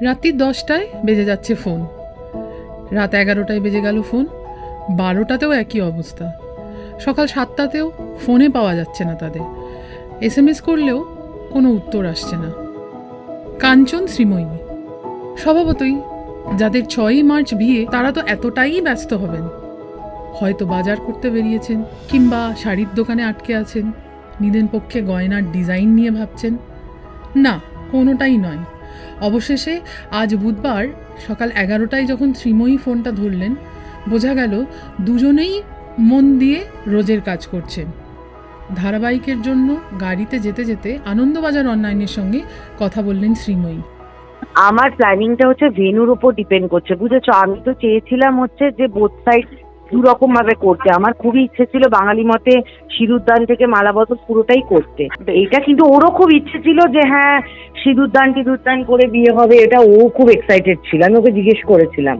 রাত্রি দশটায় বেজে যাচ্ছে ফোন। রাত এগারোটায় বেজে গেল ফোন। বারোটাতেও একই অবস্থা। সকাল সাতটাতেও ফোনে পাওয়া যাচ্ছে না তাদের। এস এম এস করলেও কোনো উত্তর আসছে না। কাঞ্চন শ্রীময়ী। স্বভাবতই যাদের ছয়ই মার্চ বিয়ে, তারা তো এতটাই ব্যস্ত হবেন। হয়তো বাজার করতে বেরিয়েছেন কিংবা শাড়ির দোকানে আটকে আছেন। নিদেন পক্ষে গয়নার ডিজাইন নিয়ে ভাবছেন। না, কোনোটাই নয়। অবশেষে আজ বুধবার সকাল এগারোটায় যখন শ্রীময়ী ফোনটা ধরলেন, বোঝা গেল দুজনেই মন দিয়ে রোজের কাজ করছেন। ধারাবাহিকের জন্য গাড়িতে যেতে যেতে আনন্দবাজার অনলাইনের সঙ্গে কথা বললেন শ্রীময়ী। আমার প্ল্যানিংটা হচ্ছে ভেনুর উপর ডিপেন্ড করছে, বুঝেছ? আমি তো চেয়েছিলাম হচ্ছে যে বোথ সাইড দু রকম ভাবে করতে। আমার খুবই ইচ্ছে ছিল বাঙালি মতে সিঁদুরদান থেকে মালাবদল পুরোটাই করতে। তো এইটা কিন্তু ওরও খুব ইচ্ছে ছিল যে হ্যাঁ সিঁদুরদান টিঁদুরদান করে বিয়ে হবে এটা ও খুব এক্সাইটেড ছিল। আমি ওকে জিজ্ঞেস করেছিলাম।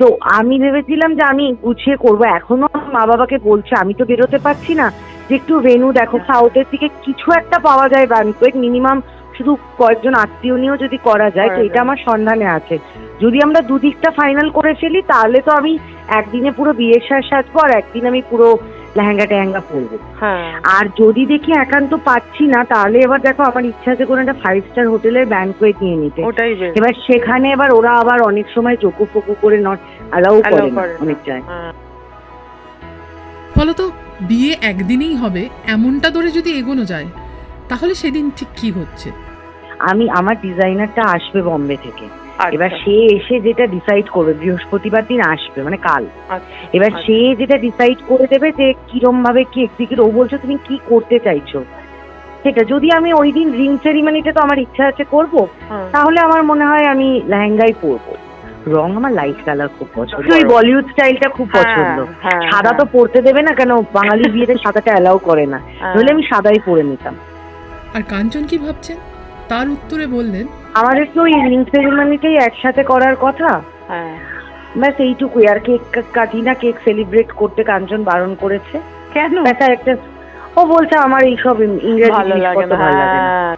তো আমি ভেবেছিলাম যে আমি গুছিয়ে করব। এখনও আমার মা বাবাকে বলছে আমি তো বেরোতে পারছি না। যে একটু ভেনু দেখো সাউথের দিকে কিছু একটা পাওয়া যায় ব্যাংকুয়েট মিনিমাম শুধু কয়েকজন আত্মীয় নিয়েও যদি করা যায় তো এটা আমার সন্ধানে আছে। যদি আমরা দুদিকটা ফাইনাল করে ফেলি তাহলে তো আমি একদিনে পুরো বিয়ের সাজ সাজবো আর একদিন আমি পুরো লেহেঙ্গা টেহেঙ্গা পরবো। হ্যাঁ। আর যদি দেখি একান্ত পাচ্ছি না তাহলে এবার দেখো আমার ইচ্ছা আছে কোনো একটা ফাইভ স্টার হোটেলের ব্যাংকুয়েট নিয়ে নিতে। এবার সেখানে এবার ওরা আবার অনেক সময় চোখু ফোকু করে নট অ্যালাউ করে। অনেক যায় হ্যাঁ। ফলত বিয়ে একদিনেই হবে এমনটা ধরে যদি এগোনো যায় তাহলে সেদিন ঠিক কি হচ্ছে? আমি আমার ডিজাইনারটা আসবে বম্বে থেকে। এবার সে এসে যেটা ডিসাইড করবে বৃহস্পতিবার দিন আসবে মানে কাল। আচ্ছা, এবার আচ্ছা। সে যেটা ডিসাইড করে দেবে যে কিরম ভাবে কি এক্সিকিউট ও বলছে তুমি কি করতে চাইছো? সেটা যদি আমি ওই দিন রিং সেরিমনিতে তো আমার ইচ্ছা আছে করব হ্যাঁ। তাহলে আমার মনে হয় আমি লেহেঙ্গাই পরবো। রং আমার লাইট কালার খুব পছন্দ। ওই বলিউড স্টাইলটা খুব পছন্দ। হ্যাঁ, সাদা তো হ্যাঁ, পরতে দেবে না কেন বাঙালি বিয়েতে সাদাটা অ্যালাউ করে না। হ্যাঁ। নইলে আমি সাদাই পরে নিতাম। আর কাঞ্চন কি ভাবছেন? তার উত্তরে বললেন আমাদের তো ওই রিং সেরিমনিটাই একসাথে করার কথা। হ্যাঁ। ব্যাস এইটুকুই। আর কেক কাটি না কেক সেলিব্রেট করতে কাঞ্চন বারণ করেছে। কেন? আর একটা ও বলছে আমার এইসব ইংরেজি ভালো লাগে না। ভালো লাগে না। হ্যাঁ।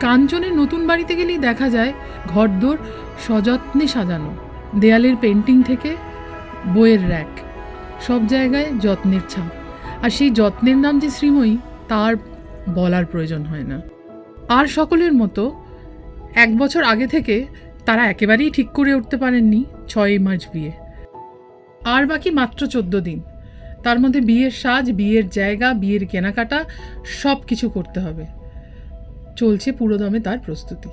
কাঞ্চনের নতুন বাড়িতে গেলেই দেখা যায় ঘরদোর সযত্নে সাজানো দেয়ালের পেন্টিং থেকে বইয়ের র্যাক সব জায়গায় যত্নের ছাপ। আর সেই যত্নের নাম যে শ্রীময়ী তার বলার প্রয়োজন হয় না। আর সকলের মতো এক বছর আগে থেকে তারা একেবারেই ঠিক করে উঠতে পারেননি ছয়ই মার্চ বিয়ে। আর বাকি মাত্র চোদ্দ দিন। তার মধ্যে বিয়ের সাজ, বিয়ের জায়গা, বিয়ের কেনাকাটা সব কিছু করতে হবে। চলছে পুরোদমে তার প্রস্তুতি।